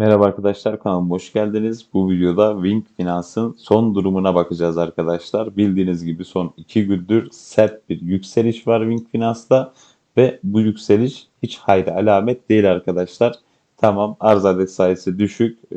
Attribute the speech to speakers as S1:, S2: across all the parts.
S1: Merhaba arkadaşlar kanalıma hoş geldiniz. Bu videoda Wing Finans'ın son durumuna bakacağız arkadaşlar. Bildiğiniz gibi son 2 gündür sert bir yükseliş var Wing Finans'ta ve bu yükseliş hiç hayra alamet değil arkadaşlar. Tamam arz adet sayısı düşük. Ee,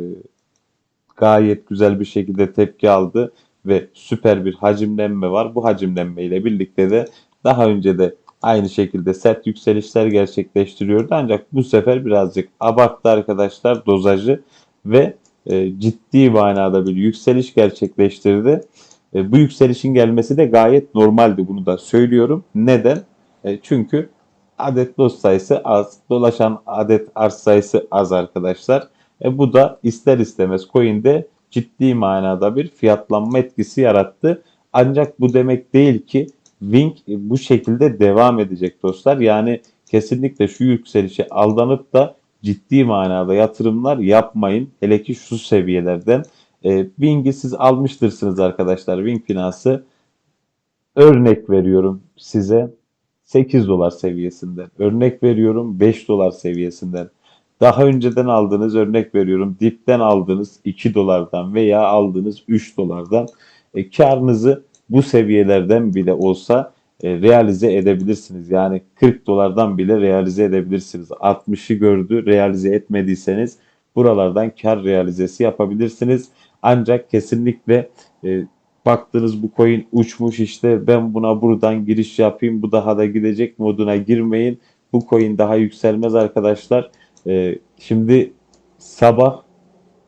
S1: gayet güzel bir şekilde tepki aldı ve süper bir hacimlenme var. Bu hacimlenme ile birlikte de daha önce de aynı şekilde sert yükselişler gerçekleştiriyordu. Ancak bu sefer birazcık abarttı arkadaşlar dozajı ve e, ciddi manada bir yükseliş gerçekleştirdi. E, bu yükselişin gelmesi de gayet normaldi bunu da söylüyorum. Neden? E, çünkü adet doz sayısı az, dolaşan adet arz sayısı az arkadaşlar. E, bu da ister istemez coin'de ciddi manada bir fiyatlanma etkisi yarattı. Ancak bu demek değil ki Wing bu şekilde devam edecek dostlar. Yani kesinlikle şu yükselişe aldanıp da ciddi manada yatırımlar yapmayın. Hele ki şu seviyelerden. E, Wing'i siz almıştırsınız arkadaşlar. Wing finansı örnek veriyorum size 8 dolar seviyesinden. Örnek veriyorum 5 dolar seviyesinden. Daha önceden aldığınız örnek veriyorum dipten aldığınız 2 dolardan veya aldığınız 3 dolardan e, karınızı bu seviyelerden bile olsa e, realize edebilirsiniz. Yani 40 dolardan bile realize edebilirsiniz. 60'ı gördü realize etmediyseniz buralardan kar realizesi yapabilirsiniz. Ancak kesinlikle e, baktınız bu coin uçmuş işte ben buna buradan giriş yapayım bu daha da gidecek moduna girmeyin. Bu coin daha yükselmez arkadaşlar. E, şimdi sabah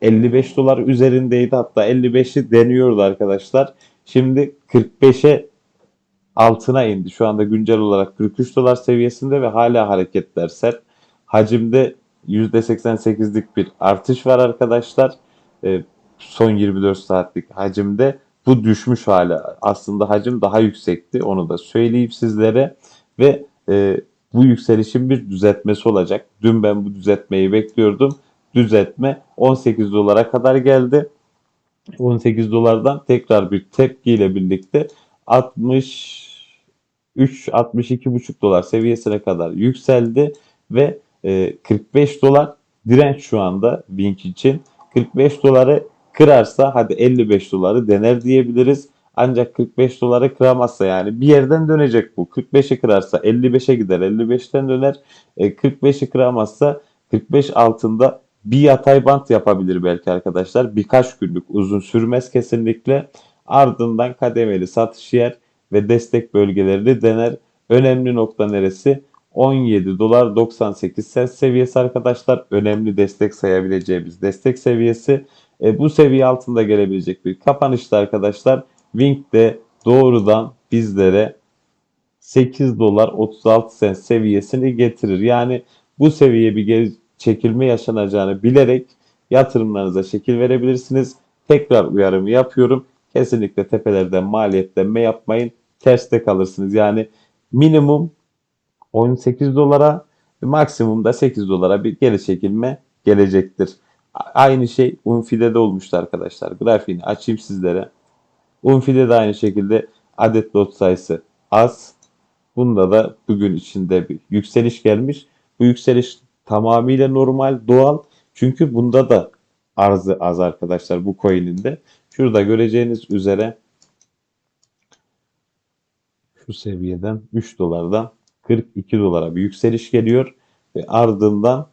S1: 55 dolar üzerindeydi hatta 55'i deniyordu arkadaşlar. Şimdi 45'e altına indi. Şu anda güncel olarak 43 dolar seviyesinde ve hala hareketler sert. Hacimde %88'lik bir artış var arkadaşlar. E, son 24 saatlik hacimde bu düşmüş hala. Aslında hacim daha yüksekti. Onu da söyleyeyim sizlere. Ve e, bu yükselişin bir düzeltmesi olacak. Dün ben bu düzeltmeyi bekliyordum. Düzeltme 18 dolara kadar geldi. 18 dolardan tekrar bir tepkiyle birlikte 63 62,5 dolar seviyesine kadar yükseldi ve 45 dolar direnç şu anda Wink için. 45 doları kırarsa hadi 55 doları dener diyebiliriz. Ancak 45 doları kıramazsa yani bir yerden dönecek bu. 45'i kırarsa 55'e gider. 55'ten döner. 45'i kıramazsa 45 altında bir yatay bant yapabilir belki arkadaşlar. Birkaç günlük uzun sürmez kesinlikle. Ardından kademeli satış yer ve destek bölgeleri dener. Önemli nokta neresi? 17 dolar 98 sent seviyesi arkadaşlar. Önemli destek sayabileceğimiz destek seviyesi. E, bu seviye altında gelebilecek bir kapanışta arkadaşlar. Wing de doğrudan bizlere 8 dolar 36 sent seviyesini getirir. Yani bu seviye bir geri çekilme yaşanacağını bilerek yatırımlarınıza şekil verebilirsiniz. Tekrar uyarımı yapıyorum. Kesinlikle tepelerden maliyetlenme yapmayın. Terste kalırsınız. Yani minimum 18 dolara maksimum da 8 dolara bir geri çekilme gelecektir. Aynı şey Unfide'de olmuştu arkadaşlar. Grafiğini açayım sizlere. Unfide'de aynı şekilde adet lot sayısı az. Bunda da bugün içinde bir yükseliş gelmiş. Bu yükseliş tamamıyla normal, doğal. Çünkü bunda da arzı az arkadaşlar bu coin'in de. Şurada göreceğiniz üzere şu seviyeden 3 dolardan 42 dolara bir yükseliş geliyor ve ardından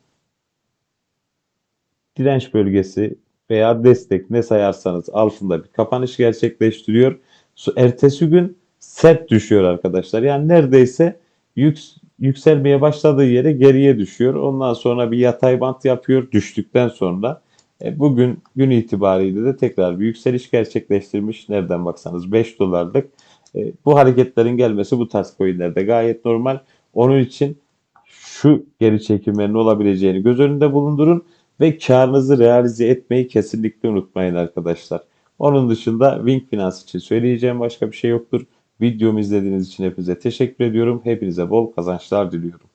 S1: direnç bölgesi veya destek ne sayarsanız altında bir kapanış gerçekleştiriyor. Ertesi gün sert düşüyor arkadaşlar. Yani neredeyse yük, yükselmeye başladığı yere geriye düşüyor. Ondan sonra bir yatay bant yapıyor düştükten sonra. E, bugün gün itibariyle de tekrar bir yükseliş gerçekleştirmiş. Nereden baksanız 5 dolarlık. E, bu hareketlerin gelmesi bu tarz coinlerde gayet normal. Onun için şu geri çekilmenin olabileceğini göz önünde bulundurun ve karınızı realize etmeyi kesinlikle unutmayın arkadaşlar. Onun dışında Wing Finance için söyleyeceğim başka bir şey yoktur. Videomu izlediğiniz için hepinize teşekkür ediyorum. Hepinize bol kazançlar diliyorum.